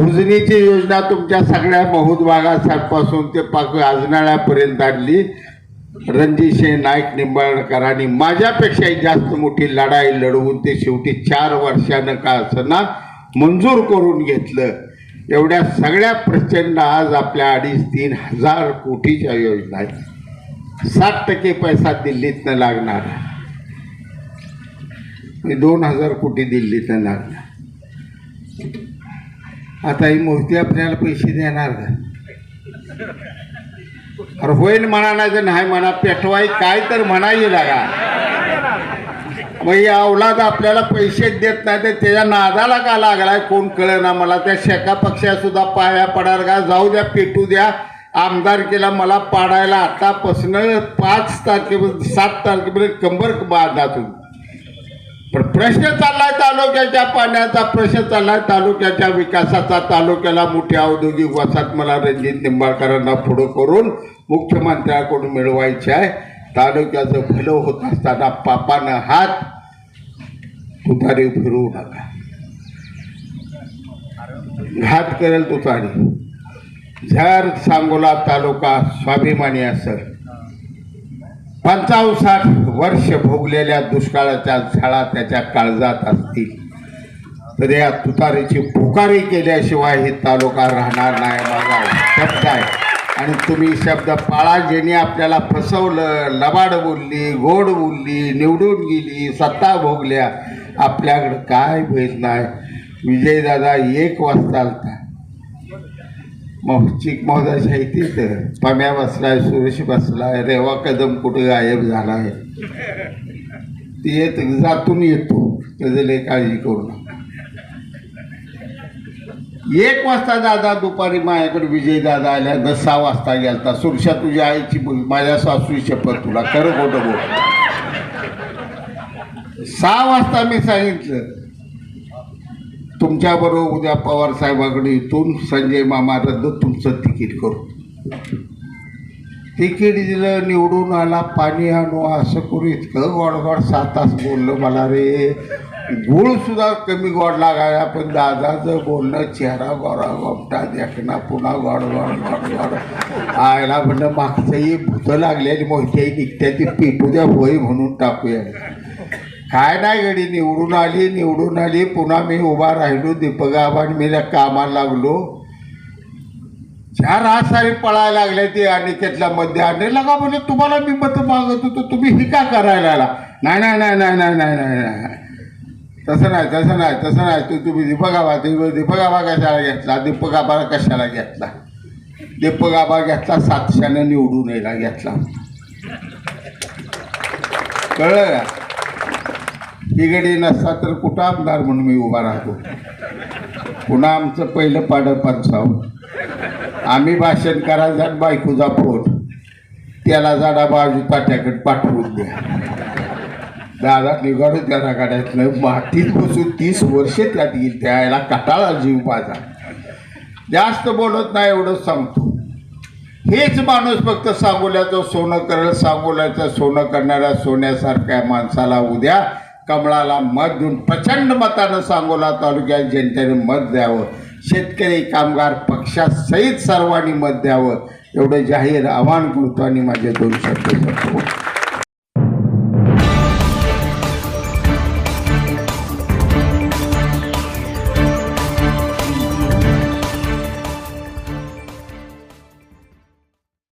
उजनीची योजना तुमच्या सगळ्या महूद भागापासून ते पाक आजनाळ्यापर्यंत आणली. रणजितसिंह नाईक निंबाळकरांनी माझ्यापेक्षाही जास्त मोठी लढाई लढवून ते शेवटी चार वर्षानं का असना मंजूर करून घेतलं. एवढ्या सगळ्या प्रचंड आज आपल्या अडीच तीन हजार कोटीच्या योजना आहेत. साठ टक्के पैसा दिल्लीतनं लागणार दोन हजार कोटी दिल्लीतनं लागणार. आता ही मूर्ती आपल्याला पैसे देणार का? अरे होईल म्हणा नाही तर नाही म्हणा पेटवाई काय तर म्हणा येईल का मग या अवलाद आपल्याला पैसे देत नाही तर त्याच्या नादाला का लागलाय? कोण कळेना मला? त्या शेका पक्षा सुद्धा पाया पडार का? जाऊ द्या पेटू द्या. आमदार केला मला पाडायला आतापासनं पाच तारखेपर्यंत सात तारखेपर्यंत कंबर बांधा तुम्ही. पण प्रश्न चाललाय तालुक्याच्या पाण्याचा प्रश्न चाललाय तालुक्याच्या विकासाचा. तालुक्याला मोठी औद्योगिक वसाहत मला रणजित निंबाळकरांना पुढं करून मुख्यमंत्र्याकडून मिळवायचे आहे. तालुक्याचं भलं होत असताना पापानं हात तुतारी फिरवू नका. घात करेल तुतारी. जर सांगोला तालुका स्वाभिमानी असेल पंचावसाठ वर्ष भोगलेल्या दुष्काळाच्या झाडा त्याच्या काळजात असतील. तर या तुतारीची पुकारी केल्याशिवाय हे तालुका राहणार नाही. माझा शब्द आहे. आणि तुम्ही शब्द पाळा ज्यांनी आपल्याला फसवलं लबाड बोलली गोड बोलली निवडून गेली सत्ता भोगल्या आपल्याकडं काय भेद नाही. विजयदादा एक वाजता आलता. मग चिक महोदयाच्या इथेच पम्या बसलाय सुरेश बसलाय रेवा कदम कुठे गायब झालाय. ती येत जातून येतो. त्याचं लय काळजी करू नका. एक वाजता दादा दुपारी माझ्याकडे विजय दादा आल्या. न सहा वाजता गेलता. सुरक्षा तुझ्या आईची बोल माझ्या सासू शपथ तुला. खरं खोटं बोल. सहा वाजता मी सांगितलं तुमच्याबरोबर उद्या पवार साहेबाकडे इथून संजय मामा रद्द तुमचं तिकीट करू. तिकीट दिलं निवडून आला पाणी आणू असं करू इतकं गोडगोड सात तास बोललं मला रे. गुळसुद्धा कमी गोड लागायला पण दादाचं बोलणं चेहरा गोरा गोमटा देखणा पुन्हा गोड गोड गोड गोड आयला म्हणलं मागचंही भूतं लागलेली मोठ्याही निघत्या ती पेटू द्या होय म्हणून टाकूया. काय नाही गडी निवडून आली निवडून आली. पुन्हा मी उभा राहिलो दीपक मी त्या कामाला लागलो. चार रात सारी पळायला लागले ते अनिकेतला मध्ये आणि लगा म्हणजे तुम्हाला मी मत मागत होतो तुम्ही ही का करायला आला? नाही नाही नाही नाही नाही नाही नाही नाही तसं नाही तसं नाही तसं नाही. तू तुम्ही दीपक आबा तुम्ही दीपक आबा कशाला घेतला? दीपक आबाला कशाला घेतला? दीपक आबा घेतला सातशानं निवडून यायला घेतला. कळलं का? तिघडी नसता तर कुठं आमदार म्हणून मी उभा राहतो? पुन्हा आमचं पहिलं पाडं पंचावन्न आम्ही भाषण करायला जात बायकोचा फोन त्याला जाडा बाजू ताट्याकडे पाठवून द्या. दादा निघाडू त्या गाड्यातलं मातीत बसून तीस वर्षे त्यात येईल त्याला कटाळा जीव माझा. जास्त बोलत नाही एवढं सांगतो. हेच माणूस फक्त सांगोल्याचं सोनं करेल सांगोल्याचं सोनं करणाऱ्या सोन्यासारख्या माणसाला उद्या कमळाला मत देऊन प्रचंड मतानं सांगोला तालुक्यात जनतेने मत द्यावं. शेतकरी कामगार पक्षासहित सर्वांनी मत द्यावं. एवढं जाहीर आव्हान करतो आणि माझे दोन शब्द